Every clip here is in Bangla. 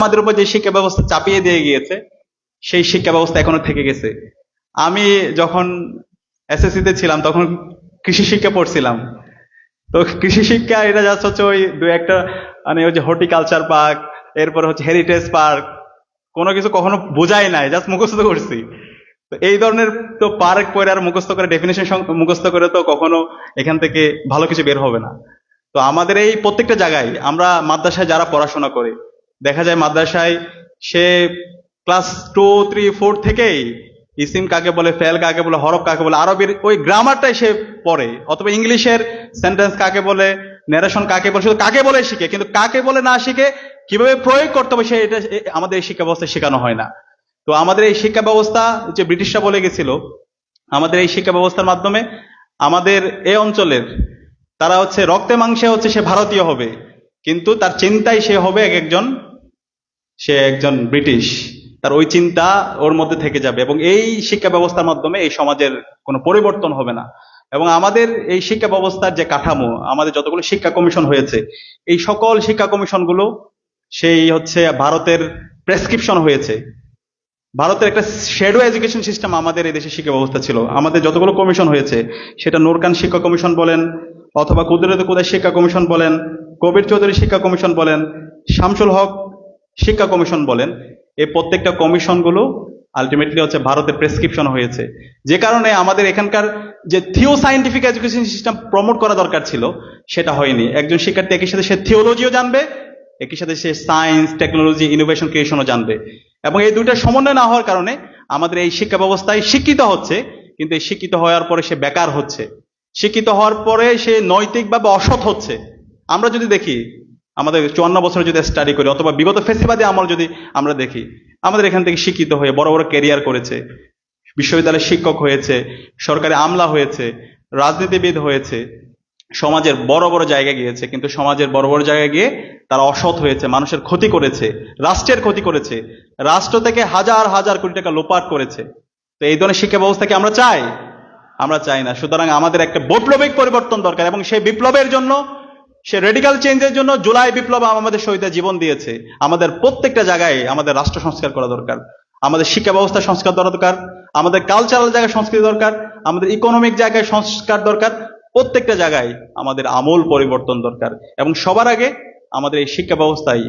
আমাদের উপর যে শিক্ষা ব্যবস্থা চাপিয়ে দিয়ে গিয়েছে, সেই শিক্ষা ব্যবস্থা এখনও থেকে গেছে। আমি যখন এসএসসি তে ছিলাম, তখন কৃষি শিক্ষা পড়ছিলাম। তো কৃষি শিক্ষা এটা জাস্ট হচ্ছে ওই দু একটা মানে ওই যে হর্টিকালচার পার্ক, এরপর হচ্ছে হেরিটেজ পার্ক, কোনো কিছু কখনো বোঝাই নাই জাস্ট মুখস্থ করছি। তো এই ধরনের তো পার্ক পড়ে আর মুখস্থ করে ডেফিনেশন মুখস্থ করে তো কখনো এখান থেকে ভালো কিছু বের হবে না। তো আমাদের এই প্রত্যেকটা জায়গায় আমরা মাদ্রাসায় যারা পড়াশোনা করে দেখা যায় মাদ্রাসায় সে ক্লাস টু থ্রি ফোর থেকেই ইসিম কাকে বলে, ফেল কাকে বলে, হরফ কাকে বলে, আরবির ওই গ্রামারটাই সে পড়ে। অথবা ইংলিশের সেন্টেন্স কাকে বলে ন্যারেশন কাকে বলে, শুধু কাকে বলে শিখে, কিন্তু কাকে বলে না শিখে কীভাবে প্রয়োগ করতে হবে সে এটা আমাদের এই শিক্ষা ব্যবস্থায় শেখানো হয় না। তো আমাদের এই শিক্ষা ব্যবস্থা যে ব্রিটিশরা বলে গেছিল, আমাদের এই শিক্ষা ব্যবস্থার মাধ্যমে আমাদের এই অঞ্চলের তারা হচ্ছে রক্তে মাংসে হচ্ছে সে ভারতীয় হবে, কিন্তু তার চিন্তায় সে হবে এক একজন সে একজন ব্রিটিশ, তার ওই চিন্তা ওর মধ্যে থেকে যাবে এবং এই শিক্ষা ব্যবস্থার মাধ্যমে এই সমাজের কোনো পরিবর্তন হবে না। এবং আমাদের এই শিক্ষা ব্যবস্থার যে কাঠামো, আমাদের যতগুলো শিক্ষা কমিশন হয়েছে, এই সকল শিক্ষা কমিশনগুলো সেই হচ্ছে ভারতের প্রেসক্রিপশন হয়েছে। ভারতের একটা শ্যাডো এডুকেশন সিস্টেম আমাদের এই দেশে শিক্ষা ব্যবস্থা ছিল। আমাদের যতগুলো কমিশন হয়েছে, সেটা নোরকান শিক্ষা কমিশন বলেন, অথবা কুদরত কুদার শিক্ষা কমিশন বলেন, কবির চৌধুরী শিক্ষা কমিশন বলেন, শামসুল হক শিক্ষা কমিশন বলেন, এই প্রত্যেকটা কমিশনগুলো আলটিমেটলি হচ্ছে ভারতে প্রেসক্রিপশন হয়েছে। যে কারণে আমাদের এখানকার যে theo scientific education system promote করা দরকার ছিল, সেটা হয়নি। একজন শিক্ষার্থী একই সাথে সে থিওলজিও জানবে, একই সাথে সে সায়েন্স টেকনোলজি ইনোভেশন ক্রিয়েশনও জানবে। এবং এই দুইটা সমন্বয় না হওয়ার কারণে আমাদের এই শিক্ষা ব্যবস্থায় শিক্ষিত হচ্ছে, কিন্তু এই শিক্ষিত হওয়ার পরে সে বেকার হচ্ছে। শিক্ষিত হওয়ার পরে সে নৈতিকভাবে অসৎ হচ্ছে। আমরা যদি দেখি আমাদের চুয়ান্ন বছর যদি স্টাডি করি, অথবা বিগত ফেসিবাদী আমল যদি আমরা দেখি, আমাদের এখান থেকে শিক্ষিত হয়ে বড় বড় ক্যারিয়ার করেছে, বিশ্ববিদ্যালয়ের শিক্ষক হয়েছে, সরকারি আমলা হয়েছে, রাজনীতিবিদ হয়েছে, সমাজের বড় বড় জায়গায় গিয়েছে, কিন্তু সমাজের বড় বড় জায়গায় গিয়ে তারা অসৎ হয়েছে, মানুষের ক্ষতি করেছে, রাষ্ট্রের ক্ষতি করেছে, রাষ্ট্র থেকে হাজার হাজার কোটি টাকা লোপাট করেছে। তো এই ধরনের শিক্ষা ব্যবস্থা কি আমরা চাই? আমরা চাই না। সুতরাং আমাদের একটা বৈপ্লবিক পরিবর্তন দরকার এবং সেই বিপ্লবের জন্য সে রেডিকাল চেঞ্জের জন্য জুলাই বিপ্লব আমাদের শহীদরা জীবন দিয়েছে। আমাদের প্রত্যেকটা জায়গায় আমাদের রাষ্ট্র সংস্কার করা দরকার। আমাদের শিক্ষা ব্যবস্থা সংস্কার করা দরকার। আমাদের কালচারাল জায়গায় সংস্কৃতি দরকার। আমাদের ইকোনমিক জায়গায় সংস্কার দরকার। প্রত্যেকটা জায়গায় আমাদের আমূল পরিবর্তন দরকার। এবং সবার আগে আমাদের এই শিক্ষা ব্যবস্থায়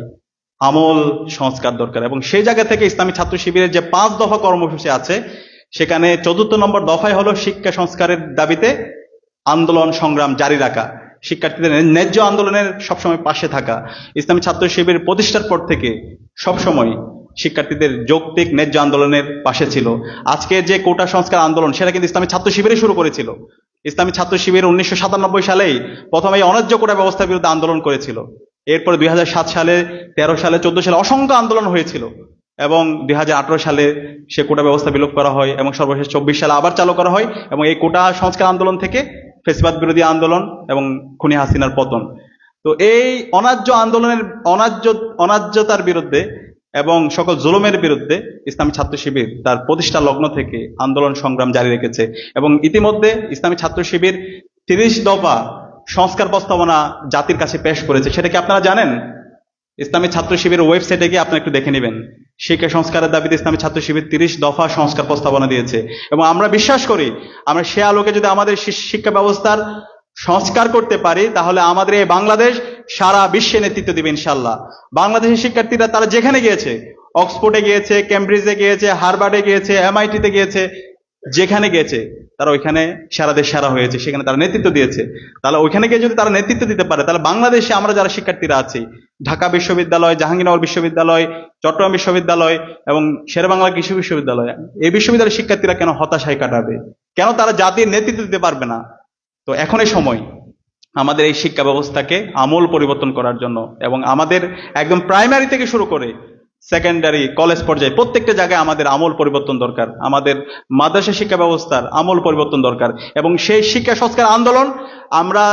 আমূল সংস্কার দরকার। এবং সেই জায়গা থেকে ইসলামী ছাত্র শিবিরের যে পাঁচ দফা কর্মসূচি আছে, সেখানে চতুর্থ নম্বর দফায় হলো শিক্ষা সংস্কারের দাবিতে আন্দোলন সংগ্রাম জারি রাখা। শিক্ষার্থীদের ন্যায্য আন্দোলনের সবসময় পাশে থাকা। ইসলামী ছাত্র শিবির প্রতিষ্ঠার পর থেকে সবসময় শিক্ষার্থীদের যৌক্তিক ন্যায্য আন্দোলনের পাশে ছিল। আজকে যে কোটা সংস্কার আন্দোলন, সেটা কিন্তু ইসলামী ছাত্র শিবিরে শুরু করেছিল। ইসলামী ছাত্র শিবির উনিশশো সাতানব্বই সালেই প্রথমে এই অন্যায্য কোটা ব্যবস্থার বিরুদ্ধে আন্দোলন করেছিল। এরপরে দুই হাজার সাত সালে, তেরো সালে, চোদ্দ সালে অসংখ্য আন্দোলন হয়েছিল এবং দুই হাজার আঠেরো সালে সে কোটা ব্যবস্থা বিলোপ করা হয় এবং সর্বশেষ চব্বিশ সালে আবার চালু করা হয় এবং এই কোটা সংস্কার আন্দোলন থেকে ফেসবাদ বিরোধী আন্দোলন এবং খুনি হাসিনার পতন। তো এই অনার্য আন্দোলনের অনার্য, অনার্যতার বিরুদ্ধে এবং সকল জুলুমের বিরুদ্ধে ইসলামী ছাত্র শিবির তার প্রতিষ্ঠা লগ্ন থেকে আন্দোলন সংগ্রাম জারি রেখেছে এবং ইতিমধ্যে ইসলামী ছাত্র শিবির তিরিশ দফা সংস্কার প্রস্তাবনা জাতির কাছে পেশ করেছে। সেটা কি আপনারা জানেন? ইসলামী ছাত্র শিবিরের ওয়েবসাইটে গিয়ে আপনারা একটু দেখে নেবেন। শিক্ষা সংস্কারের দাবিতে ইসলামী ছাত্র শিবির তিরিশ দফা সংস্কার প্রস্তাবনা দিয়েছে। এবং আমরা বিশ্বাস করি, আমরা সে আলোকে যদি আমাদের শিক্ষা ব্যবস্থার সংস্কার করতে পারি, তাহলে আমাদের এই বাংলাদেশ সারা বিশ্বে নেতৃত্ব দিবে ইনশাল্লাহ বাংলাদেশের শিক্ষার্থীরা তারা যেখানে গিয়েছে, অক্সফোর্ডে গিয়েছে, কেমব্রিজে গিয়েছে হারবার্ডে গিয়েছে, এমআইটিতে গিয়েছে যেখানে গেছে তারা ওইখানে সারা দেশ সারা হয়েছে, সেখানে তারা নেতৃত্ব দিয়েছে। তাহলে ওইখানে গিয়ে যদি তারা নেতৃত্ব দিতে পারে, তাহলে বাংলাদেশে আমরা যারা শিক্ষার্থীরা আছি, ঢাকা বিশ্ববিদ্যালয়, জাহাঙ্গীরনগর বিশ্ববিদ্যালয়, চট্টগ্রাম বিশ্ববিদ্যালয় এবং শেরবাংলা কৃষি বিশ্ববিদ্যালয়, এই বিশ্ববিদ্যালয়ের শিক্ষার্থীরা কেন হতাশায় কাটাবে? কেন তারা জাতির নেতৃত্ব দিতে পারবে না? তো এখনই সময় আমাদের এই শিক্ষা ব্যবস্থাকে আমূল পরিবর্তন করার জন্য এবং আমাদের একদম প্রাইমারি থেকে শুরু করে সেকেন্ডারি কলেজ পর্যায়ে প্রত্যেকটা জায়গায় আমাদের আমূল পরিবর্তন দরকার। আমাদের মাদ্রাসা শিক্ষা ব্যবস্থার আমল পরিবর্তন দরকার। এবং সেই শিক্ষা সংস্কার আন্দোলন আমরা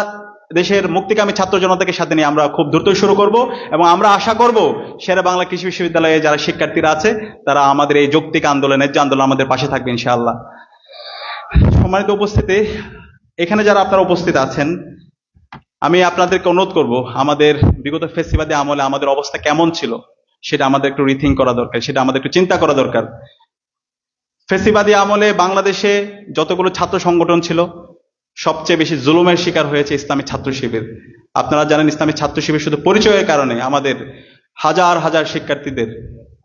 দেশের মুক্তিকামী ছাত্র জনতাকে সাথে নিয়ে আমরা খুব দ্রুত শুরু করব এবং আমরা আশা করব সেরা বাংলা কৃষি বিশ্ববিদ্যালয়ে যারা শিক্ষার্থীরা আছে, তারা আমাদের এই যৌক্তিক আন্দোলনের যে আন্দোলন আমাদের পাশে থাকবে ইনশাআল্লাহ। সম্মানিত উপস্থিতি, এখানে যারা আপনারা উপস্থিত আছেন, আমি আপনাদেরকে অনুরোধ করব, আমাদের বিগত ফেসিবাদী আমলে আমাদের অবস্থা কেমন ছিল? সেটা আমাদের একটু রিথিং করা দরকার, সেটা আমাদের একটু চিন্তা করা দরকার। ফেসিবাদী আমলে বাংলাদেশে যতগুলো ছাত্র সংগঠন ছিল, সবচেয়ে বেশি জুলুমের শিকার হয়েছে ইসলামী ছাত্র শিবির। আপনারা জানেন ইসলামী ছাত্র শিবির শুধু পরিচয়ের কারণে, আমাদের হাজার হাজার শিক্ষার্থীদের,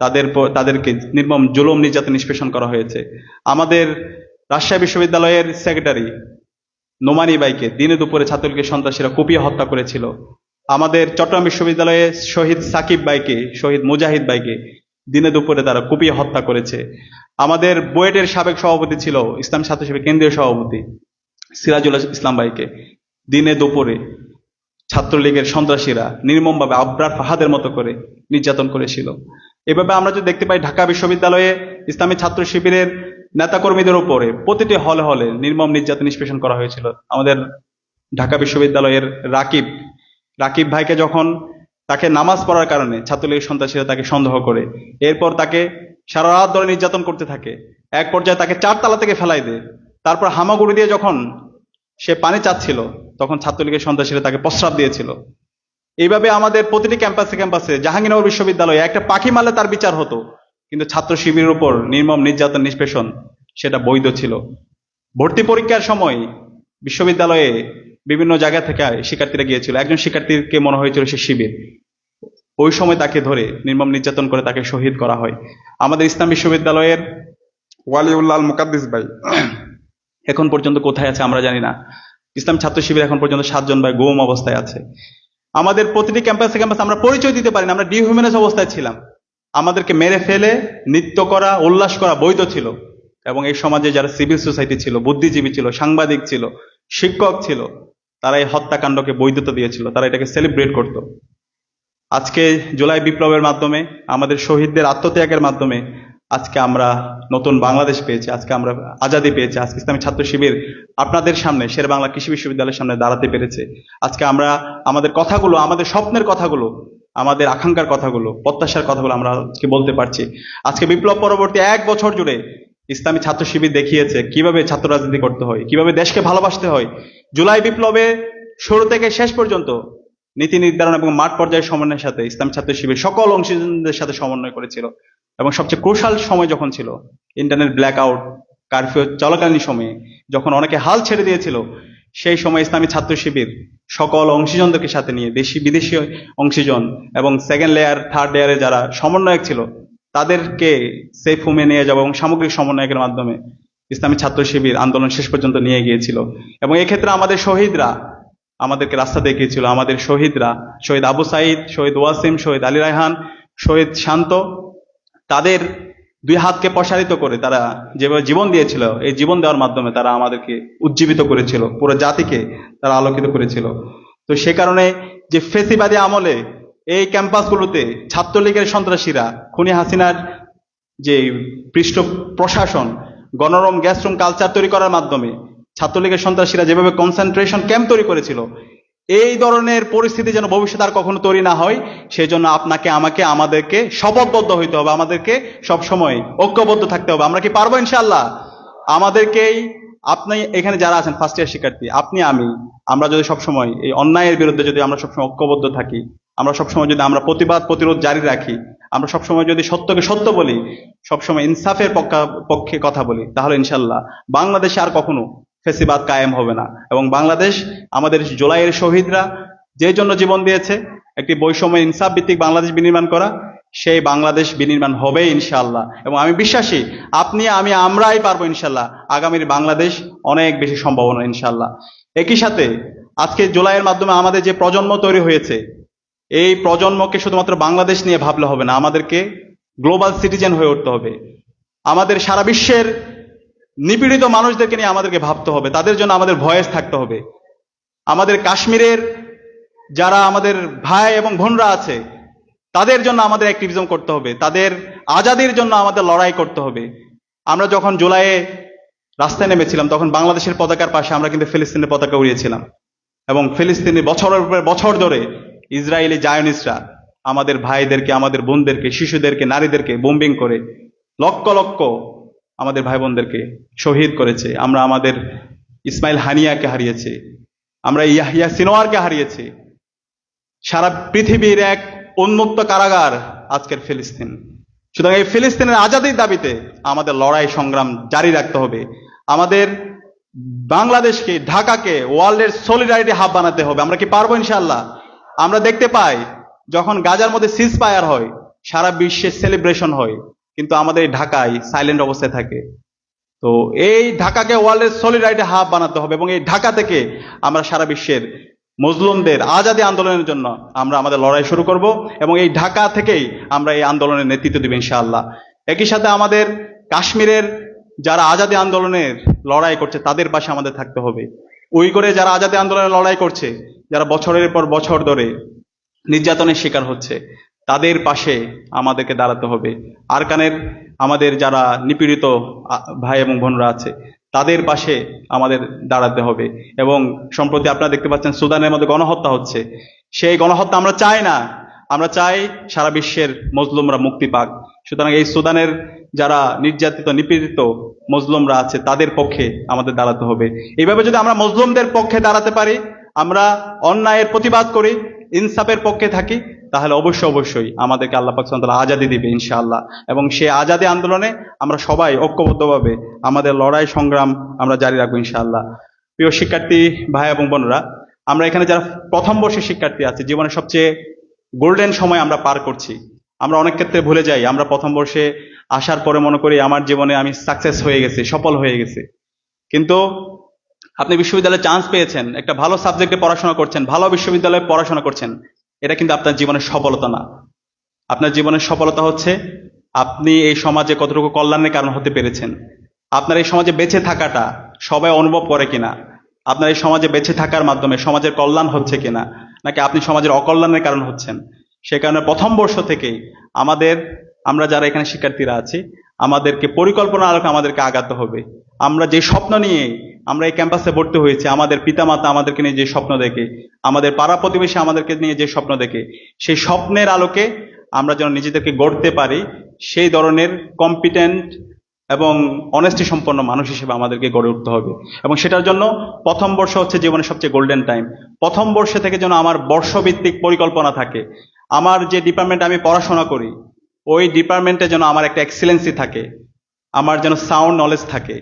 তাদের তাদেরকে নির্মম জুলুম নির্যাতন নিষ্পেষণ করা হয়েছে। আমাদের রাজশাহী বিশ্ববিদ্যালয়ের সেক্রেটারি নোমানি বাইকে দিনে দুপুরে ছাত্রলীগের সন্ত্রাসীরা কুপিয়ে হত্যা করেছিল। আমাদের চট্টগ্রাম বিশ্ববিদ্যালয়ে শহীদ সাকিব বাইকে শহীদ মুজাহিদ বাইকে দিনে দুপুরে তারা কুপিয়ে হত্যা করেছে। আমাদের বুয়েটের সাবেক সভাপতি ছিল, ইসলাম ছাত্র শিবির কেন্দ্রীয় সভাপতি সিরাজুল ইসলাম ভাইকে দিনে দুপুরে ছাত্রলীগের সন্ত্রাসীরা নির্মমভাবে আবরার ফাহাদের মতো করে নির্যাতন করেছিল। এভাবে আমরা যদি দেখতে পাই, ঢাকা বিশ্ববিদ্যালয়ে ইসলামী ছাত্র শিবিরের নেতাকর্মীদের উপরে প্রতিটি হলে হলে নির্মম নির্যাতন নিষ্পেষণ করা হয়েছিল। আমাদের ঢাকা বিশ্ববিদ্যালয়ের রাকিব রাকিব ভাইকে যখন তাকে নামাজ পড়ার কারণে ছাত্রলীগের সন্ত্রাসীরা তাকে সন্দেহ করে, এরপর তাকে সারা রাত ধরে নির্যাতন করতে থাকে। এক পর্যায়ে তাকে চারতলা থেকে ফেলাই দেয়। তারপর হামাগুড়ি দিয়ে যখন সে পানি চাচ্ছিল, তখন ছাত্রলীগের সন্ত্রাসীরা তাকে প্রস্রাব দিয়েছিল। এইভাবে আমাদের প্রতিটি ক্যাম্পাসে ক্যাম্পাসে জাহাঙ্গীরনগর বিশ্ববিদ্যালয়ে একটা পাখি মারলে তার বিচার হতো, কিন্তু ছাত্র শিবিরের উপর নির্মম নির্যাতন নিষ্পেষণ সেটা বৈধ ছিল। ভর্তি পরীক্ষার সময় বিশ্ববিদ্যালয়ে বিভিন্ন জায়গা থেকে শিক্ষার্থীরা গিয়েছিল। একজন শিক্ষার্থীকে মনে হয়েছিল সে শিবির। ওই সময় তাকে ধরে নির্মম নির্যাতন করে তাকে শহীদ করা হয়। আমাদের ইসলাম বিশ্ববিদ্যালয়ের ওয়ালিউল্লাহ মুকাদ্দিস ভাই। এখন পর্যন্ত কোথায় আছে আমরা জানি না। ইসলাম ছাত্র শিবির এখন পর্যন্ত সাতজন ভাই গুম অবস্থায় আছে। আমাদের প্রতিটি ক্যাম্পাসে ক্যাম্পাসে আমরা পরিচয় দিতে পারি না আমরা ডিহিউম্যানাইজ অবস্থায় ছিলাম। আমাদেরকে মেরে ফেলে নৃত্য করা উল্লাস করা বৈধ ছিল। এবং এই সমাজে যারা সিভিল সোসাইটি ছিল বুদ্ধিজীবী ছিল সাংবাদিক ছিল শিক্ষক ছিল তারা এই হত্যাকাণ্ডকে বৈধতা দিয়েছিল, তারা এটাকে সেলিব্রেট করত। আজকে জুলাই বিপ্লবের মাধ্যমে, আমাদের শহীদদের আত্মত্যাগের মাধ্যমে আজকে আমরা নতুন বাংলাদেশ পেয়েছি, আজকে আমরা আজাদি পেয়েছি, আজকে ইসলামী ছাত্র শিবির আপনাদের সামনে, শের বাংলা কৃষি বিশ্ববিদ্যালয়ের সামনে দাঁড়াতে পেরেছে। আজকে আমরা আমাদের কথাগুলো, আমাদের স্বপ্নের কথাগুলো, আমাদের আকাঙ্ক্ষার কথাগুলো, প্রত্যাশার কথাগুলো আমরা আজকে বলতে পারছি। আজকে বিপ্লব পরবর্তী এক বছর জুড়ে ইসলামী ছাত্র শিবির দেখিয়েছে কীভাবে ছাত্র রাজনীতি করতে হয়, কীভাবে দেশকে ভালোবাসতে হয় জুলাই বিপ্লবে শুরু থেকে শেষ পর্যন্ত নীতি নির্ধারণ এবং মাঠ পর্যায়ের সমন্বয়ের সাথে ইসলাম ছাত্র শিবির সকল অংশীদারদের সাথে সমন্বয় করেছিল এবং সবচেয়ে ক্রুশাল সময় যখন ছিল ইন্টারনেট ব্ল্যাক আউট কারফিউ চলাকালীন সময়ে যখন অনেকে হাল ছেড়ে দিয়েছিল, সেই সময় ইসলামী ছাত্র শিবির সকল অংশীজনদেরকে সাথে নিয়ে, দেশি বিদেশি অংশীজন এবং সেকেন্ড লেয়ার থার্ড লেয়ারে যারা সমন্বয়ক ছিল, তাদেরকে সেফ হোমে নিয়ে যাওয়া এবং সামগ্রিক সমন্বয়কের মাধ্যমে ইসলামী ছাত্র শিবির আন্দোলন শেষ পর্যন্ত নিয়ে গিয়েছিল। এবং এক্ষেত্রে আমাদের শহীদরা আমাদেরকে রাস্তা দেখিয়েছিল। আমাদের শহীদরা, শহীদ আবু সাইদ, শহীদ ওয়াসিম, শহীদ আলী রায়হান, শহীদ শান্ত, তাদের দুই হাতকে প্রসারিত করে তারা যেভাবে জীবন দিয়েছিল, এই জীবন দেওয়ার মাধ্যমে তারা আমাদেরকে উজ্জীবিত করেছিল। পুরো জাতিকে তারা আলোকিত করেছিল। তো সে কারণে যে ফেসিবাদী আমলে এই ক্যাম্পাসগুলোতে ছাত্রলীগের সন্ত্রাসীরা, খুনি হাসিনার যে পৃষ্ঠ প্রশাসন গণরম গ্যাসরুম কালচার তৈরি করার মাধ্যমে ছাত্রলীগের সন্ত্রাসীরা যেভাবে কনসেন্ট্রেশন ক্যাম্প তৈরি করেছিল, এই ধরনের পরিস্থিতি যেন ভবিষ্যতে আর কখনো তৈরি না হয় সেই জন্য আপনাকে, আমাকে, আমাদেরকে শপথবদ্ধ হইতে হবে, আমাদেরকে সব সময় ঐক্যবদ্ধ থাকতে হবে। আমরা কি পারব ইনশাল্লাহ আমাদেরকেই, আপনি এখানে যারা আছেন ফার্স্ট ইয়ার শিক্ষার্থী, আপনি, আমি, আমরা যদি সবসময় এই অন্যায়ের বিরুদ্ধে যদি আমরা সবসময় ঐক্যবদ্ধ থাকি, আমরা সবসময় যদি আমরা প্রতিবাদ, প্রতিরোধ জারি রাখি আমরা সবসময় যদি সত্যকে সত্য বলি, সবসময় ইনসাফের পক্ষা- পক্ষে কথা বলি, তাহলে ইনশাল্লাহ বাংলাদেশে আর কখনো ফেসিবাদ কায়েম হবে না। এবং বাংলাদেশ আমাদের জুলাইয়ের শহীদরা যে জন্য জীবন দিয়েছে, একটি বৈষম্য ইনসাফ ভিত্তিক বাংলাদেশ বিনির্মাণ করা, সেই বাংলাদেশ বিনির্মাণ হবে ইনশাল্লাহ এবং আমি বিশ্বাসী, আপনি, আমি, আমরাই পারব ইনশাল্লাহ আগামীর বাংলাদেশ অনেক বেশি সম্ভাবনা ইনশাল্লাহ একই সাথে আজকে জুলাইয়ের মাধ্যমে আমাদের যে প্রজন্ম তৈরি হয়েছে এই প্রজন্মকে শুধুমাত্র বাংলাদেশ নিয়ে ভাবলে হবে না, আমাদেরকে গ্লোবাল সিটিজেন হয়ে উঠতে হবে। আমাদের সারা বিশ্বের নিপীড়িত মানুষদেরকে নিয়ে আমাদেরকে ভাবতে হবে, তাদের জন্য আমাদের ভয়েস থাকতে হবে। আমাদের কাশ্মীরের যারা আমাদের ভাই এবং বোনরা আছে, তাদের জন্য আমাদের অ্যাক্টিভিজম করতে হবে, তাদের আজাদির জন্য আমাদের লড়াই করতে হবে। আমরা যখন জুলাইয়ে রাস্তায় নেমেছিলাম, তখন বাংলাদেশের পতাকার পাশে আমরা কিন্তু ফিলিস্তিনের পতাকা উড়িয়েছিলাম। এবং ফিলিস্তিনি বছরের পর বছর ধরে ইসরায়েলি জায়নিস্টরা আমাদের ভাইদেরকে, আমাদের বোনদেরকে, শিশুদেরকে, নারীদেরকে বোম্বিং করে লক্ষ লক্ষ আমাদের ভাই বোনদেরকে শহীদ করেছে। আমরা আমাদের ইসমাইল হানিয়াকে হারিয়েছি, আমরা ইয়াহিয়া সিনোয়ারকে হারিয়েছি। সারা পৃথিবীর এক উন্মুক্ত কারাগার আজকের ফিলিস্তিন। সুতরাং এই ফিলিস্তিনের আজাদির দাবিতে আমাদের লড়াই সংগ্রাম জারি রাখতে হবে। আমাদের বাংলাদেশকে, ঢাকাকে ওয়ার্ল্ডের সলিডারিটি হাব বানাতে হবে। আমরা কি পারব ইনশাল্লাহ আমরা দেখতে পাই, যখন গাজার মধ্যে সিজ ফায়ার হয়, সারা বিশ্বে সেলিব্রেশন হয়, কিন্তু আমাদের ঢাকায় সাইলেন্ট অবস্থায় থাকে। তো এই ঢাকাকে ওয়ার্ল্ডের সলিডারিটি হাব বানাতে হবে এবং এই ঢাকা থেকে আমরা সারা বিশ্বের মজলুমদের আজাদি আন্দোলনের জন্য আমরা আমাদের লড়াই শুরু করব এবং এই ঢাকা থেকেই আমরা এই আন্দোলনের নেতৃত্ব দিব ইনশাআল্লাহ। একই সাথে আমাদের কাশ্মীরের যারা আজাদি আন্দোলনের লড়াই করছে, তাদের পাশে আমাদের থাকতে হবে। উইগরে যারা আজাদি আন্দোলনে লড়াই করছে, যারা বছরের পর বছর ধরে নির্যাতনের শিকার হচ্ছে, তাদের পাশে আমাদেরকে দাঁড়াতে হবে। আরকানের আমাদের যারা নিপীড়িত ভাই এবং বোনরা আছে, তাদের পাশে আমাদের দাঁড়াতে হবে। এবং সম্প্রতি আপনারা দেখতে পাচ্ছেন সুদানের মধ্যে গণহত্যা হচ্ছে। সেই গণহত্যা আমরা চাই না। আমরা চাই সারা বিশ্বের মজলুমরা মুক্তি পাক। সুতরাং এই সুদানের যারা নির্যাতিত, নিপীড়িত মজলুমরা আছে, তাদের পক্ষে আমাদের দাঁড়াতে হবে। এইভাবে যদি আমরা মজলুমদের পক্ষে দাঁড়াতে পারি, আমরা অন্যায়ের প্রতিবাদ করি, ইনসাফের পক্ষে থাকি, তাহলে অবশ্যই অবশ্যই আমাদেরকে আল্লাহ পাক আজাদি দিবে, ইনশাআল্লাহ। এবং সেই আজাদি আন্দোলনে আমরা সবাই ঐক্যবদ্ধভাবে আমাদের লড়াই সংগ্রাম আমরা জারি রাখব, ইনশাআল্লাহ। প্রিয় শিক্ষার্থী ভাই এবং বোনরা, আমরা এখানে যারা প্রথম বর্ষের শিক্ষার্থী আছে, জীবনের সবচেয়ে গোল্ডেন সময় আমরা পার করছি। আমরা অনেক ক্ষেত্রে ভুলে যাই, আমরা প্রথম বর্ষে আসার পরে মনে করি আমার জীবনে আমি সাকসেস হয়ে গেছি, সফল হয়ে গেছি। কিন্তু আপনি বিশ্ববিদ্যালয়ে চান্স পেয়েছেন, একটা ভালো সাবজেক্টে পড়াশোনা করছেন, ভালো বিশ্ববিদ্যালয়ে পড়াশোনা করছেন, এটা কিন্তু আপনার জীবনের সফলতা না। আপনার জীবনের সফলতা হচ্ছে আপনি এই সমাজে কতটুকু কল্যাণের কারণ হতে পেরেছেন। আপনার এই সমাজে বেঁচে থাকাটা সবাই অনুভব করে কিনা? আপনার এই সমাজে বেঁচে থাকার মাধ্যমে সমাজের কল্যাণ হচ্ছে কিনা? নাকি আপনি সমাজের অকল্যাণের কারণ হচ্ছেন? সে কারণে প্রথম বর্ষ থেকে আমাদের, আমরা যারা এখানে শিক্ষার্থীরা আছি, আমাদেরকে পরিকল্পনা আলোকে আমাদেরকে আগাতে হবে। আমরা যে স্বপ্ন নিয়ে আমরা এই ক্যাম্পাসে ভর্তি হয়েছি, আমাদের পিতামাতা আমাদেরকে নিয়ে যে স্বপ্ন দেখে, আমাদের পাড়া প্রতিবেশী আমাদেরকে নিয়ে যে স্বপ্ন দেখে, সেই স্বপ্নের আলোকে আমরা যেন নিজেদেরকে গড়তে পারি, সেই ধরনের কম্পিটেন্ট এবং অনেস্টি সম্পন্ন মানুষ হিসেবে আমাদেরকে গড়ে উঠতে হবে। এবং সেটার জন্য প্রথম বর্ষ হচ্ছে জীবনের সবচেয়ে গোল্ডেন টাইম প্রথম বর্ষে থেকে যেন আমার বর্ষভিত্তিক পরিকল্পনা থাকে আমার যে ডিপার্টমেন্টে আমি পড়াশোনা করি, ওই ডিপার্টমেন্টে যেন আমার একটা এক্সিলেন্সি থাকে, আমার যেন সাউন্ড নলেজ থাকে।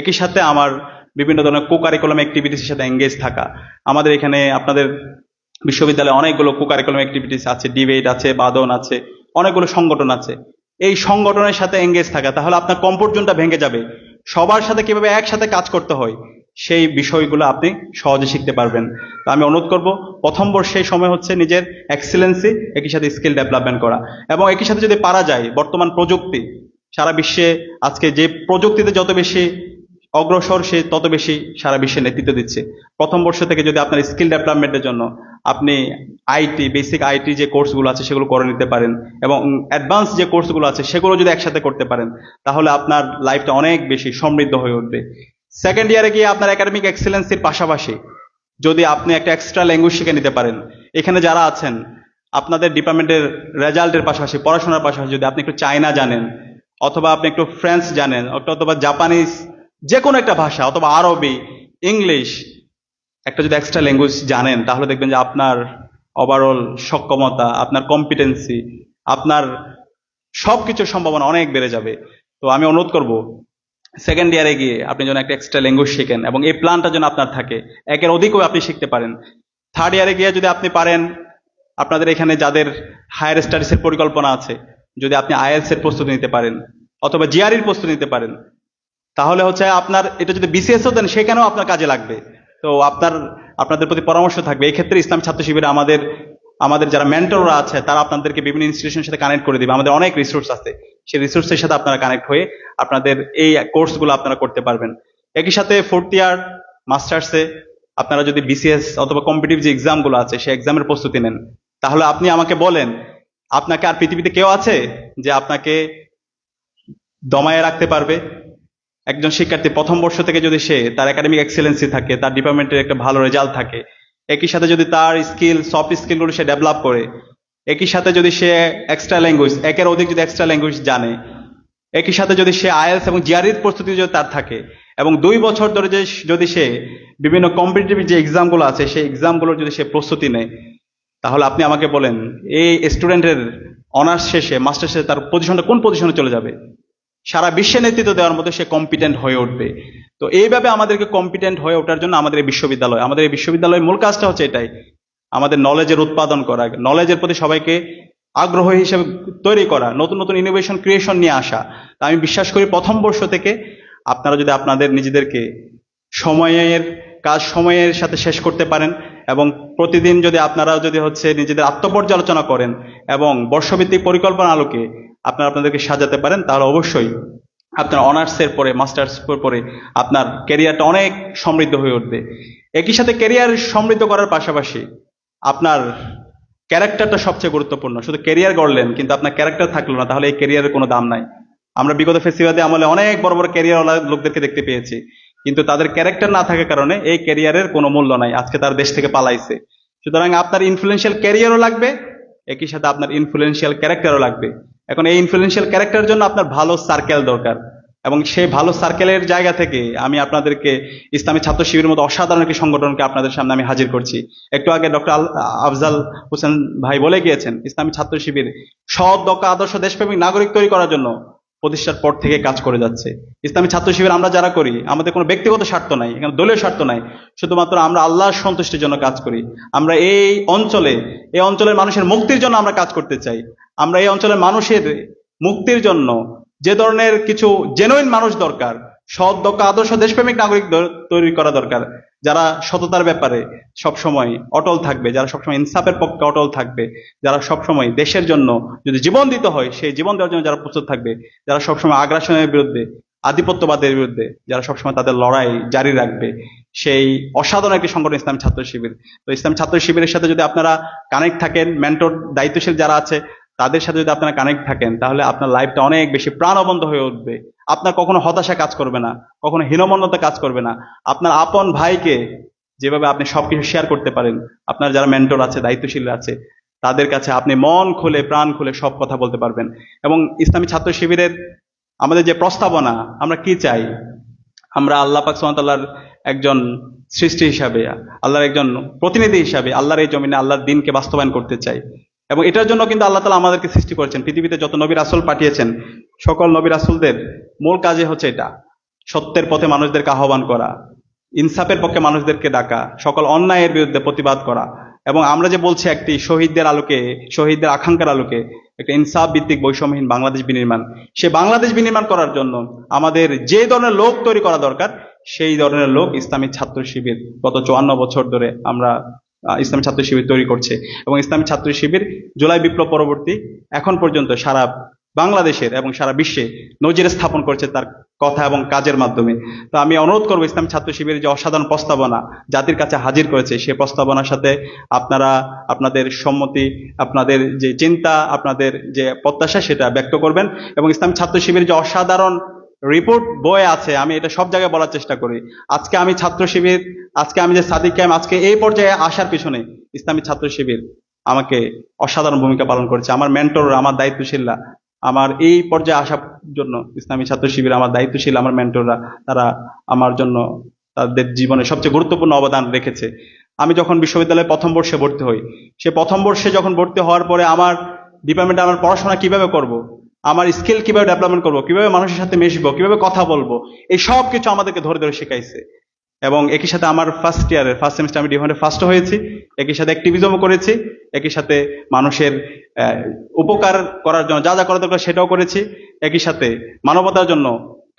একই সাথে আমার বিভিন্ন ধরনের কো কারিকুলাম অ্যাক্টিভিটিসের সাথে এঙ্গেজ থাকা। আমাদের এখানে আপনাদের বিশ্ববিদ্যালয়ে অনেকগুলো কো কারিকুলাম অ্যাক্টিভিটিস আছে ডিবেট আছে, বাদন আছে, অনেকগুলো সংগঠন আছে। এই সংগঠনের সাথে এঙ্গেজ থাকা, তাহলে আপনার কমফোর্ট জোনটা ভেঙে যাবে। সবার সাথে কীভাবে একসাথে কাজ করতে হয় সেই বিষয়গুলো আপনি সহজে শিখতে পারবেন। তো আমি অনুরোধ করব, প্রথম বর্ষে সময় হচ্ছে নিজের এক্সিলেন্সি একই সাথে স্কিল ডেভেলপমেন্ট করা। এবং একই সাথে যদি পারা যায় বর্তমান প্রযুক্তি, সারা বিশ্বে আজকে যে প্রযুক্তিতে যত বেশি অগ্রসর, সে তত বেশি সারা বিশ্বে নেতৃত্ব দিচ্ছে। প্রথম বর্ষ থেকে যদি আপনার স্কিল ডেভেলপমেন্টের জন্য আপনি আইটি বেসিক আইটি যে কোর্সগুলো আছে, সেগুলো করে নিতে পারেন এবং অ্যাডভান্স যে কোর্সগুলো আছে, সেগুলো যদি একসাথে করতে পারেন, তাহলে আপনার লাইফটা অনেক বেশি সমৃদ্ধ হয়ে উঠবে। সেকেন্ড ইয়ারে গিয়ে আপনার একাডেমিক এক্সেলেন্সির পাশাপাশি যদি আপনি একটা এক্সট্রা ল্যাঙ্গুয়েজ শিখে নিতে পারেন, এখানে যারা আছেন, আপনাদের ডিপার্টমেন্টের রেজাল্টের পাশাপাশি, পড়াশোনার পাশাপাশি যদি আপনি একটু চায়না জানেন, অথবা আপনি একটু ফ্রেঞ্চ জানেন, অথবা জাপানিজ যে কোনো একটা ভাষা, অথবা আরবি ইংলিশ একটা যদি এক্সট্রা ল্যাঙ্গুয়েজ জানেন, তাহলে দেখবেন যে আপনার ওভারঅল সক্ষমতা, আপনার কম্পিটেন্সি আপনার সব কিছুর সম্ভাবনা অনেক বেড়ে যাবে। তো আমি অনুরোধ করব সেকেন্ড ইয়ারে গিয়ে আপনি যেন একটা এক্সট্রা ল্যাঙ্গুয়েজ শেখেন এবং এই প্ল্যানটা যেন আপনার থাকে। একের অধিকও আপনি শিখতে পারেন। থার্ড ইয়ারে গিয়ে যদি আপনি পারেন, আপনাদের এখানে যাদের হায়ার স্টাডিজের পরিকল্পনা আছে, যদি আপনি আইএলস এর প্রস্তুতি নিতে পারেন, অথবা জিআরইর প্রস্তুতি নিতে পারেন, তাহলে হচ্ছে আপনার, এটা যদি বিসিএসও দেন, সেখানেও আপনার কাজে লাগবে। তো আপনার, আপনাদের প্রতি পরামর্শ থাকবে। এই ক্ষেত্রে ইসলাম ছাত্র শিবিরে আমাদের আমাদের যারা মেন্টররা আছে, তারা আপনাদেরকে বিভিন্ন ইনস্টিটিউশনের সাথে কানেক্ট করে দিবে। আমাদের অনেক রিসোর্স আছে। সেই রিসোর্সের সাথে আপনারা কানেক্ট হয়ে আপনাদের এই কোর্সগুলো আপনারা করতে পারবেন। একই সাথে ফোর্থ ইয়ার মাস্টার্সে আপনারা যদি বিসিএস অথবা কম্পিটিভ যে এক্সামগুলো আছে, সেই এক্সামের প্রস্তুতি নেন। তাহলে আপনি আমাকে বলেন, আপনাকে আর পৃথিবীতে কেউ আছে যে আপনাকে দমায়ে রাখতে পারবে? একজন শিক্ষার্থী প্রথম বর্ষ থেকে যদি সে তার একাডেমিক এক্সেলেন্সি থাকে, তার ডিপার্টমেন্টের একটা ভালো রেজাল্ট থাকে, একই সাথে যদি তার স্কিল সফট স্কিলগুলো সে ডেভেলপ করে একই সাথে যদি সে এক্সট্রা ল্যাঙ্গুয়েজ একের অধিক যদি এক্সট্রা ল্যাঙ্গুয়েজ জানে, একই সাথে যদি সে আইএলস এবং জিআরইর প্রস্তুতি যদি তার থাকে, এবং দুই বছর ধরে যে যদি সে বিভিন্ন কম্পিটিটিভ যে এক্সামগুলো আছে, সেই এক্সামগুলোর যদি সে প্রস্তুতি নেয়, তাহলে আপনি আমাকে বলেন, এই স্টুডেন্টের অনার্স শেষে মাস্টার শেষে তার পজিশনটা কোন পজিশনে চলে যাবে? সারা বিশ্বে নেতৃত্ব দেওয়ার মতো সে কম্পিটেন্ট হয়ে উঠবে। তো এইভাবে আমাদেরকে কম্পিটেন্ট হয়ে ওঠার জন্য আমাদের এই বিশ্ববিদ্যালয়, আমাদের এই বিশ্ববিদ্যালয়ের মূল কাজটা হচ্ছে এটাই আমাদের নলেজের উৎপাদন করা নলেজের প্রতি সবাইকে আগ্রহ হিসেবে তৈরি করা, নতুন নতুন ইনোভেশন ক্রিয়েশন নিয়ে আসা। তা আমি বিশ্বাস করি প্রথম বর্ষ থেকে আপনারা যদি আপনাদের নিজেদেরকে সময়ের কাজ সময়ের সাথে শেষ করতে পারেন এবং প্রতিদিন যদি আপনারা যদি হচ্ছে নিজেদের আত্মপর্যালোচনা করেন এবং বর্ষভিত্তিক পরিকল্পনা আলোকে আপনারা আপনাদেরকে সাজাতে পারেন, তাহলে অবশ্যই আপনার অনার্সের পরে মাস্টার্স পরে আপনার ক্যারিয়ারটা অনেক সমৃদ্ধ হয়ে উঠবে। একই সাথে ক্যারিয়ার সমৃদ্ধ করার পাশাপাশি আপনার ক্যারেক্টারটা সবচেয়ে গুরুত্বপূর্ণ। শুধু ক্যারিয়ার গড়লেন, কিন্তু আপনার ক্যারেক্টার থাকল না, তাহলে এই ক্যারিয়ারের কোনো দাম নাই। আমরা বিগত ফেস্টিভ্যালে আমলে অনেক বড় বড় ক্যারিয়ারওয়ালা লোকদেরকে দেখতে পেয়েছি। কিন্তু তাদের ক্যারেক্টার না থাকার কারণে এই ক্যারিয়ারের কোনো মূল্য নাই, আজকে তার দেশ থেকে পালাইছে। সুতরাং আপনার ইনফ্লুয়েন্সিয়াল ক্যারিয়ারও লাগবে, একই সাথে আপনার ইনফ্লুয়েন্সিয়াল ক্যারেক্টারও লাগবে। এখন এই ইনফ্লুয়েন্সিয়াল ক্যারেক্টারের জন্য আপনার ভালো সার্কেল দরকার। এবং সে ভালো সার্কেলের জায়গা থেকে আমি আপনাদেরকে ইসলামী ছাত্র শিবিরের মতো অসাধারণ একটি সংগঠনকে আপনাদের সামনে আমি হাজির করছি। একটু আগে ডক্টর আফজাল হোসেন ভাই বলে গিয়েছেন, ইসলামী ছাত্র শিবির সৎ, দক্ষ, আদর্শ, দেশপ্রেমিক নাগরিক তৈরি করার জন্য প্রতিষ্ঠার পর থেকে কাজ করে যাচ্ছে। ইসলামী ছাত্র শিবির আমরা যারা করি, আমাদের কোনো ব্যক্তিগত স্বার্থ নাই এখানে দলীয় স্বার্থ নাই, শুধুমাত্র আমরা আল্লাহর সন্তুষ্টির জন্য কাজ করি। আমরা এই অঞ্চলে, এই অঞ্চলের মানুষের মুক্তির জন্য আমরা কাজ করতে চাই। আমরা এই অঞ্চলের মানুষের মুক্তির জন্য যে ধরনের কিছু জেনুইন মানুষ দরকার, সৎ দক্ষ, আদর্শ দেশপ্রেমিক নাগরিক তৈরি করা দরকার, যারা সততার ব্যাপারে সবসময় অটল থাকবে, যারা সবসময় ইনসাফের পক্ষে অটল থাকবে, যারা সবসময় দেশের জন্য যদি জীবন দিতে হয়, সেই জীবন দেওয়ার জন্য যারা প্রস্তুত থাকবে, যারা সবসময় আগ্রাসনের বিরুদ্ধে, আধিপত্যবাদের বিরুদ্ধে, যারা সবসময় তাদের লড়াই জারি রাখবে, সেই অসাধারণ একটি সংগঠন ইসলাম ছাত্র শিবির। তো ইসলাম ছাত্র শিবিরের সাথে যদি আপনারা কানেক্ট থাকেন মেন্টর দায়িত্বশীল যারা আছে তাদের সাথে যদি আপনারা কানেক্ট থাকেন, তাহলে আপনার লাইফটা অনেক বেশি প্রাণবন্ত হয়ে উঠবে। আপনার কখনো হতাশা কাজ করবে না, কখনো হীনমন্যতা কাজ করবে না। আপনার আপন ভাইকে যেভাবে আপনি সবকিছু শেয়ার করতে পারেন, আপনার যারা মেন্টর আছে, দায়িত্বশীল আছে, তাদের কাছে আপনি মন খুলে, প্রাণ খুলে সব কথা বলতে পারবেন। এবং ইসলামী ছাত্র শিবিরের আমাদের যে প্রস্তাবনা, আমরা কি চাই? আমরা আল্লাহ পাক সুবহানাহু একজন সৃষ্টি হিসাবে, আল্লাহর একজন প্রতিনিধি হিসাবে, আল্লাহর এই জমিনে আল্লাহর দিনকে বাস্তবায়ন করতে চাই। এবং এটার জন্য কিন্তু আল্লাহ তালা আমাদেরকে সৃষ্টি করেছেন। পৃথিবীতে যত নবীর আসল পাঠিয়েছেন, সকল নবীর রাসুলদের মূল কাজে হচ্ছে এটা। সত্যের পথে মানুষদেরকে আহ্বান করা, ইনসাফের পক্ষে মানুষদেরকে ডাকা, সকল অন্যায়ের বিরুদ্ধে প্রতিবাদ করা। এবং আমরা যে বলছি একটি শহীদদের আলোকে, শহীদদের আকাঙ্ক্ষার আলোকে, একটা ইনসাফ ভিত্তিক বৈষম্যহীন বাংলাদেশ বিনির্মাণ। সে বাংলাদেশ বিনির্মাণ করার জন্য আমাদের যে ধরনের লোক তৈরি করা দরকার, সেই ধরনের লোক ইসলামী ছাত্র শিবির গত চুয়ান্ন বছর ধরে আমরা ইসলামী ছাত্র শিবির তৈরি করছে এবং ইসলামী ছাত্র শিবির জুলাই বিপ্লব পরবর্তী এখন পর্যন্ত সারা বাংলাদেশের এবং সারা বিশ্বে নজির স্থাপন করছে তার কথা এবং কাজের মাধ্যমে। তো আমি অনুরোধ করব ইসলাম ছাত্র শিবিরের যে অসাধারণ প্রস্তাবনা জাতির কাছে হাজির করেছে সেই প্রস্তাবনার সাথে আপনারা আপনাদের সম্মতি, আপনাদের যে চিন্তা, আপনাদের যে প্রত্যাশা সেটা ব্যক্ত করবেন এবং ইসলাম ছাত্র শিবিরের যে অসাধারণ রিপোর্ট বই আছে, আমি এটা সব জায়গায় বলার চেষ্টা করি। আজকে আমি ছাত্র শিবির, আজকে আমি যে সাদিক ক্যাম্প, আজকে এই পর্যায়ে আসার পিছনে ইসলামী ছাত্র শিবির আমাকে অসাধারণ ভূমিকা পালন করেছে। আমার মেন্টর আমার দায়িত্বশীলরা, আমার এই পর্যায়ে আসার জন্য ইসলামী ছাত্র শিবির আমার দায়িত্বশীল, আমার মেন্টররা তারা আমার জন্য তাদের জীবনে সবচেয়ে গুরুত্বপূর্ণ অবদান রেখেছে। আমি যখন বিশ্ববিদ্যালয়ে প্রথম বর্ষে ভর্তি হই, সে প্রথম বর্ষে যখন ভর্তি হওয়ার পরে আমার ডিপার্টমেন্টে আমার পড়াশোনা কীভাবে করব? আমার স্কিল কীভাবে ডেভেলপমেন্ট করব, কীভাবে মানুষের সাথে মিশবো, কীভাবে কথা বলব, এই সব কিছু আমাদেরকে ধরে ধরে শেখাইছে। এবং একই সাথে আমার ফার্স্ট ইয়ারের ফার্স্ট সেমিস্টার আমি ডিপার্টমেন্টে ফার্স্ট হয়েছি, একই সাথে অ্যাক্টিভিজমও করেছি, একই সাথে মানুষের উপকার করার জন্য যা যা করা দরকার সেটাও করেছি, একই সাথে মানবতার জন্য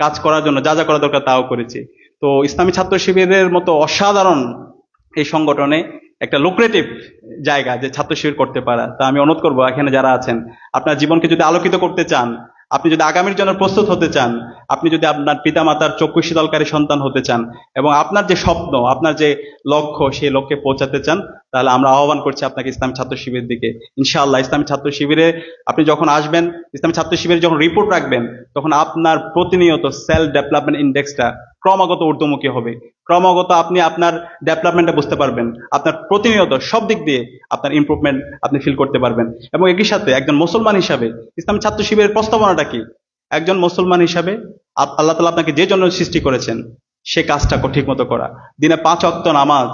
কাজ করার জন্য যা যা করা দরকার তাও করেছি। তো ইসলামী ছাত্র শিবিরের মতো অসাধারণ এই সংগঠনে একটা লুক্রেটিভ জায়গা যে ছাত্র শিবির করতে পারা। তা আমি অনুরোধ করব, এখানে যারা আছেন, আপনার জীবনকে যদি আলোকিত করতে চান, আপনি যদি আগামীর জন্য প্রস্তুত হতে চান আপনি যদি আপনার পিতামাতার চক্ষু শীতলকারী সন্তান হতে চান এবং আপনার যে স্বপ্ন, আপনার যে লক্ষ্য, সেই লক্ষ্যে পৌঁছাতে চান, তাহলে আমরা আহ্বান করছি আপনাকে ইসলামী ছাত্র শিবিরের দিকে। ইনশাআল্লাহ, ইসলাম ছাত্র শিবিরে আপনি যখন আসবেন, ইসলামী ছাত্র শিবিরে যখন রিপোর্ট রাখবেন, তখন আপনার প্রতিনিয়ত সেলফ ডেভেলপমেন্ট ইন্ডেক্সটা ক্রমাগত ঊর্ধ্বমুখী হবে। ক্রমাগত আপনি আপনার ডেভেলপমেন্টটা বুঝতে পারবেন। আপনার প্রতিনিয়ত সব দিক দিয়ে আপনার ইমপ্রুভমেন্ট আপনি ফিল করতে পারবেন। এবং একই সাথে একজন মুসলমান হিসাবে ইসলাম ছাত্র শিবিরের প্রস্তাবনাটা কি? একজন মুসলমান হিসাবে আল্লাহ তালা আপনাকে যে জন্য সৃষ্টি করেছেন, সে কাজটা ঠিক মতো করা। দিনে পাঁচ অক্ত নামাজ,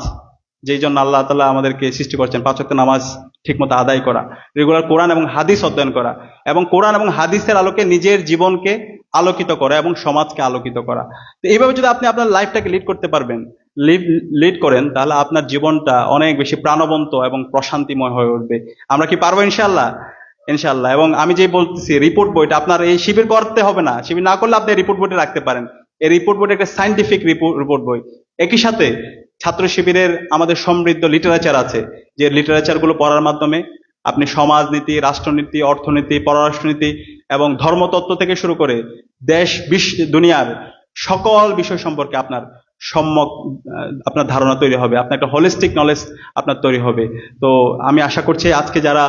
যেই জন্য আল্লাহ তালা আমাদেরকে সৃষ্টি করছেন, পাঁচ ওয়াক্ত নামাজ ঠিকমতো আদায় করা, রেগুলার কোরআন এবং হাদিস অধ্যয়ন করা, এবং কোরআন এবং হাদিসের আলোকে নিজের জীবনকে আলোকিত করা এবং সমাজকে আলোকিত করা। তো এইভাবে যদি আপনি আপনার লাইফটাকে লিড করতে পারবেন, লিড লিড করেন, তাহলে আপনার জীবনটা অনেক বেশি প্রাণবন্ত এবং প্রশান্তিময় হয়ে উঠবে। আমরা কি পারব ইনশাল্লাহ ইনশাল্লাহ এবং আমি যে বলতেছি রিপোর্ট বইটা আপনার এই শিবির করতে হবে না। শিবির না করলে আপনি রিপোর্ট বইটা রাখতে পারেন। এই রিপোর্ট বইটা একটা সাইন্টিফিক রিপোর্ট বই। একই সাথে ছাত্র শিবিরের আমাদের সমৃদ্ধ লিটারেচার আছে। যে লিটারেচারগুলো পড়ার মাধ্যমে আপনি সমাজনীতি, রাষ্ট্রনীতি, অর্থনীতি, পররাষ্ট্রনীতি এবং ধর্মতত্ত্ব থেকে শুরু করে দেশ, বিশ্ব, দুনিয়ার সকল বিষয় সম্পর্কে আপনার সম্যক আপনার ধারণা তৈরি হবে, আপনার একটা হোলিস্টিক নলেজ আপনার তৈরি হবে। তো আমি আশা করছি আজকে যারা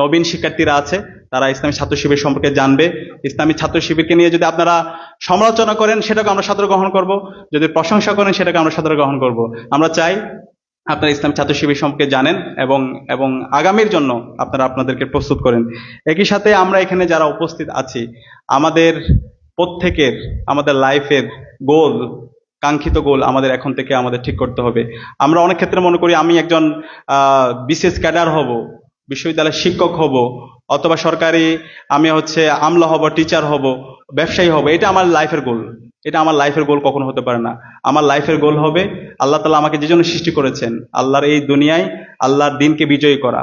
নবীন শিক্ষার্থীরা আছে, তারা ইসলামী ছাত্র শিবির সম্পর্কে জানবে। ইসলামী ছাত্র শিবিরকে নিয়ে যদি আপনারা সমালোচনা করেন, সেটাকে আমরা সাদরে গ্রহণ করব। যদি প্রশংসা করেন, সেটাকে আমরা সাদরে গ্রহণ করব। আমরা চাই আপনারা ইসলাম ছাত্র শিবির সম্পর্কে জানেন এবং এবং আগামীর জন্য আপনারা আপনাদেরকে প্রস্তুত করেন। একই সাথে আমরা এখানে যারা উপস্থিত আছি, আমাদের প্রত্যেকের, আমাদের লাইফের গোল কাঙ্ক্ষিত গোল আমাদের এখন থেকে আমাদের ঠিক করতে হবে। আমরা অনেক ক্ষেত্রে মনে করি আমি একজন বিশেষ ক্যাডার হব, বিশ্ববিদ্যালয়ের শিক্ষক হব, অথবা সরকারি আমি হচ্ছে আমলা হব টিচার হব, ব্যবসায়ী হব, এটা আমার লাইফের গোল এটা আমার লাইফের গোল কখনো হতে পারে না। আমার লাইফের গোল হবে আল্লাহ তালা আমাকে যে জন্য সৃষ্টি করেছেন, আল্লাহর এই দুনিয়ায় আল্লাহর দিনকে বিজয়ী করা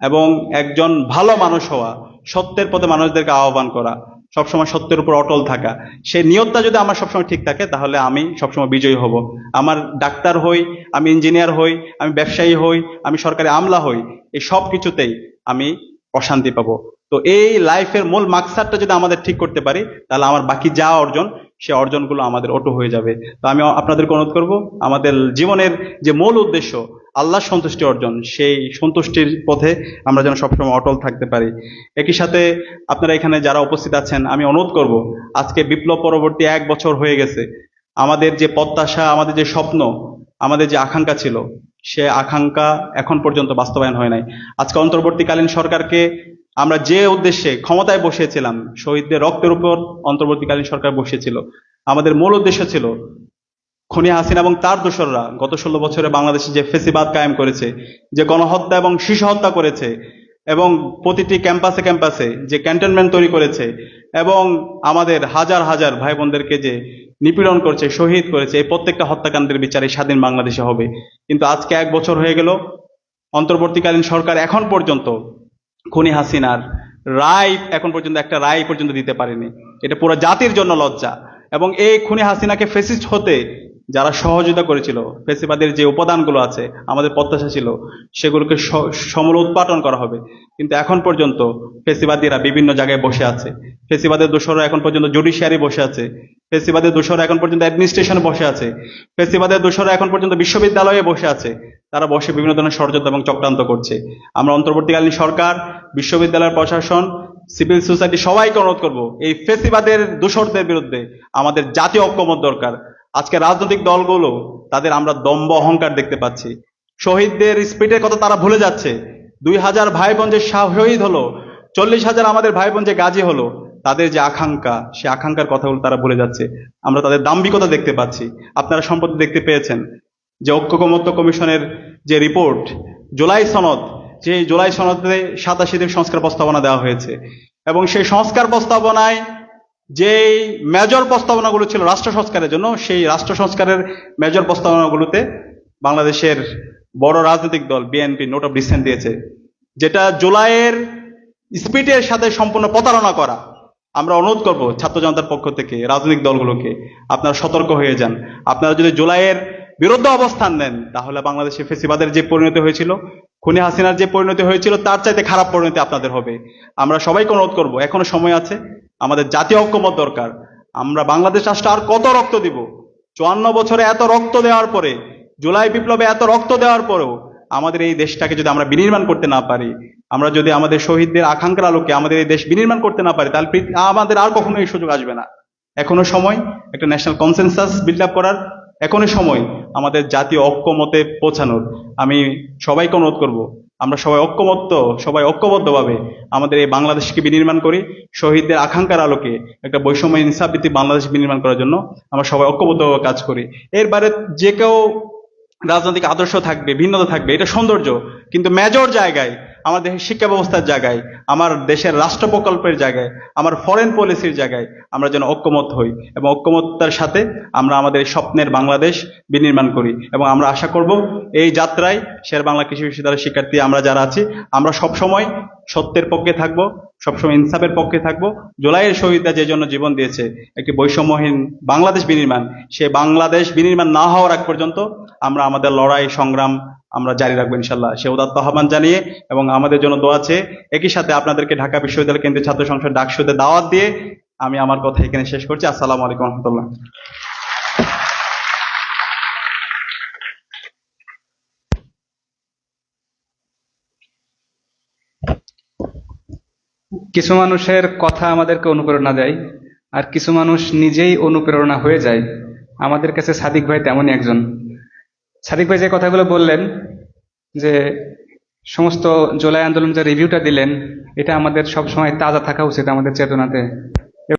এবং একজন ভালো মানুষ হওয়া, সত্যের পথে মানুষদেরকে আহ্বান করা। সবসময় সত্যের উপর অটল থাকা। সেই নিয়তটা যদি আমার সবসময় ঠিক থাকে, তাহলে আমি সবসময় বিজয়ী হব। আমার ডাক্তার হই, আমি ইঞ্জিনিয়ার হই, আমি ব্যবসায়ী হই, আমি সরকারি আমলা হই, এই সব কিছুতেই আমি অশান্তি পাবো। তো এই লাইফের মূল মাকসাদটা যদি আমাদের ঠিক করতে পারি, তাহলে আমার বাকি যা অর্জন, সে অর্জনগুলো আমাদের অটো হয়ে যাবে। তো আমি আপনাদেরকে অনুরোধ করব, আমাদের জীবনের যে মূল উদ্দেশ্য আল্লাহ সন্তুষ্টি অর্জন, সেই সন্তুষ্টির পথে আমরা যেন সবসময় অটল থাকতে পারি। একই সাথে আপনারা এখানে যারা উপস্থিত আছেন, আমি অনুরোধ করব, আজকে বিপ্লব পরবর্তী এক বছর হয়ে গেছে। আমাদের যে প্রত্যাশা, আমাদের যে স্বপ্ন, আমাদের যে আকাঙ্ক্ষা ছিল, সে আকাঙ্ক্ষা এখন পর্যন্ত বাস্তবায়ন হয় নাই। আজকে অন্তর্বর্তীকালীন সরকারকে আমরা যে উদ্দেশ্যে ক্ষমতায় বসিয়েছিলাম শহীদদের রক্তের উপর অন্তর্বর্তীকালীন সরকার বসিয়েছিল আমাদের মূল উদ্দেশ্য ছিল খনি হাসিনা এবং তার দোসররা গত ষোলো বছরে বাংলাদেশে যে ফেসিবাদ কায়েম করেছে, যে গণহত্যা এবং শিশু হত্যা করেছে, এবং প্রতিটি ক্যাম্পাসে ক্যাম্পাসে যে ক্যান্টনমেন্ট তৈরি করেছে, এবং আমাদের হাজার হাজার ভাই বোনদেরকে যে নিপীড়ন করছে, শহীদ করেছে, এই প্রত্যেকটা হত্যাকাণ্ডের বিচার এই স্বাধীন বাংলাদেশে হবে। কিন্তু আজকে এক বছর হয়ে গেল, অন্তর্বর্তীকালীন সরকার এখন পর্যন্ত খুনি হাসিনার রায় এখন পর্যন্ত একটা রায় পর্যন্ত দিতে পারেনি। এটা পুরো জাতির জন্য লজ্জা। এবং এই খুনি হাসিনাকে ফেসিস্ট হতে যারা সহযোগিতা করেছিল, ফেসিবাদের যে উপাদানগুলো আছে, আমাদের প্রত্যাশা ছিল, সেগুলোকে সমূল উৎপাদন করা হবে। কিন্তু এখন পর্যন্ত ফেসিবাদীরা বিভিন্ন জায়গায় বসে আছে। ফেসিবাদের দোষরা এখন পর্যন্ত জুডিশিয়ারি বসে আছে। ফেসিবাদের দোষরা এখন পর্যন্ত অ্যাডমিনিস্ট্রেশন বসে আছে। ফেসিবাদের দোষরা এখন পর্যন্ত বিশ্ববিদ্যালয়ে বসে আছে। তারা বসে বিভিন্ন ধরনের ষড়যন্ত্র এবং চক্রান্ত করছে। আমরা অন্তর্বর্তীকালীন সরকার বিশ্ববিদ্যালয়ের প্রশাসন, সিভিল সোসাইটি সবাইকে অনুরোধ করব, এই ফেসিবাদের দূষরদের বিরুদ্ধে আমাদের জাতীয় ঐক্যমত দরকার। আজকে রাজনৈতিক দলগুলো, তাদের আমরা দম্ভ অহংকার দেখতে পাচ্ছি। শহীদদের স্পিডের কথা তারা ভুলে যাচ্ছে। দুই হাজার ভাই বোন যে শাহ- শহীদ হলো, চল্লিশ হাজার আমাদের ভাই বোন যে গাজী হলো, তাদের যে আকাঙ্ক্ষা, সে আকাঙ্ক্ষার কথাগুলো তারা ভুলে যাচ্ছে। আমরা তাদের দাম্ভিকতা দেখতে পাচ্ছি। আপনারা সম্পত্তি দেখতে পেয়েছেন যে ঐক্যমত্য কমিশনের যে রিপোর্ট জুলাই সনদ যে জুলাই সনদে সাতাশিদের সংস্কার প্রস্তাবনা দেওয়া হয়েছে। এবং সেই সংস্কার প্রস্তাবনায় যেই মেজর প্রস্তাবনাগুলো ছিল রাষ্ট্র সংস্কারের জন্য, সেই রাষ্ট্র সংস্কারের মেজর প্রস্তাবনাগুলোতে বাংলাদেশের বড় রাজনৈতিক দল বিএনপি নোট অফ ডিসেন্ট দিয়েছে, যেটা জুলাইয়ের স্পিডের সাথে সম্পূর্ণ প্রতারণা করা। আমরা অনুরোধ করব ছাত্র জনতার পক্ষ থেকে, রাজনৈতিক দলগুলোকে, আপনারা সতর্ক হয়ে যান। আপনারা যদি জুলাইয়ের বিরুদ্ধে অবস্থান নেন, তাহলে বাংলাদেশে ফেসিবাদের যে পরিণতি হয়েছিল খুনি হাসিনার যে পরিণতি হয়েছিল, তার চাইতে খারাপ পরিণতি আপনাদের হবে। আমরা সবাইকে অনুরোধ করব, এখনও সময় আছে, আমাদের জাতীয় ঐক্যমত দরকার। আমরা বাংলাদেশ রাষ্ট্র আর কত রক্ত দিব? চুয়ান্ন বছরে এত রক্ত দেওয়ার পরে, জুলাই বিপ্লবে এত রক্ত দেওয়ার পরেও আমাদের এই দেশটাকে যদি আমরা বিনির্মাণ করতে না পারি, আমরা যদি আমাদের শহীদদের আকাঙ্ক্ষার আলোকে আমাদের এই দেশ বিনির্মাণ করতে না পারি, তাহলে আমাদের আর কখনো এই সুযোগ আসবে না। এখনও সময়, একটা ন্যাশনাল কনসেনসাস বিল্ড আপ করার। এখনও সময় আমাদের জাতীয় ঐক্যমতে পৌঁছানোর। আমি সবাইকে অনুরোধ করব, আমরা সবাই ঐক্যবদ্ধ সবাই ঐক্যবদ্ধভাবে আমাদের এই বাংলাদেশকে বিনির্মাণ করি। শহীদদের আকাঙ্ক্ষার আলোকে একটা বৈষম্য ভিত্তিক বাংলাদেশ বিনির্মাণ করার জন্য আমরা সবাই ঐক্যবদ্ধভাবে কাজ করি। এর বাইরে যে কেউ রাজনৈতিক আদর্শ থাকবে, ভিন্নতা থাকবে, এটা সৌন্দর্য, কিন্তু মেজর জায়গায় আমার দেশের শিক্ষা ব্যবস্থার জায়গায়, আমার দেশের রাষ্ট্র প্রকল্পের জায়গায়, আমার ফরেন পলিসির জায়গায় আমরা যেন ঐক্যমত হই এবং ঐক্যমত্যার সাথে আমরা আমাদের স্বপ্নের বাংলাদেশ বিনির্মাণ করি এবং আমরা আশা করব এই যাত্রায় শের বাংলা কৃষি বিশ্ববিদ্যালয়ের শিক্ষার্থী আমরা যারা আছি, আমরা সব সময় সত্যের পক্ষে থাকব, সবসময় ইনসাফের পক্ষে থাকব। জুলাইয়ের শহীদরা যে জন্য জীবন দিয়েছে, একটি বৈষম্যহীন বাংলাদেশ বিনির্মাণ, সে বাংলাদেশ বিনির্মাণ না হওয়ার আগ পর্যন্ত আমরা আমাদের লড়াই, সংগ্রাম আমরা জারি রাখব ইনশাল্লাহ সে উদাত্ত আহ্বান জানিয়ে এবং আমাদের জন্য দোয়া আছে একই সাথে আপনাদেরকে ঢাকা বিশ্ববিদ্যালয় কেন্দ্রীয় ছাত্র সংসদ ডাকসুতে দাওয়াত দিয়ে আমি আমার কথা এখানে শেষ করছি। আসসালামু আলাইকুম রহমতুল্লাহ। কিছু মানুষের কথা আমাদেরকে অনুপ্রেরণা দেয় আর কিছু মানুষ নিজেই অনুপ্রেরণা হয়ে যায়। আমাদের কাছে সাদিক ভাই তেমনই একজন। সাদিক ভাই যে কথাগুলো বললেন, যে সমস্ত জুলাই আন্দোলন যে রিভিউটা দিলেন, এটা আমাদের সবসময় তাজা থাকা উচিত আমাদের চেতনাতে।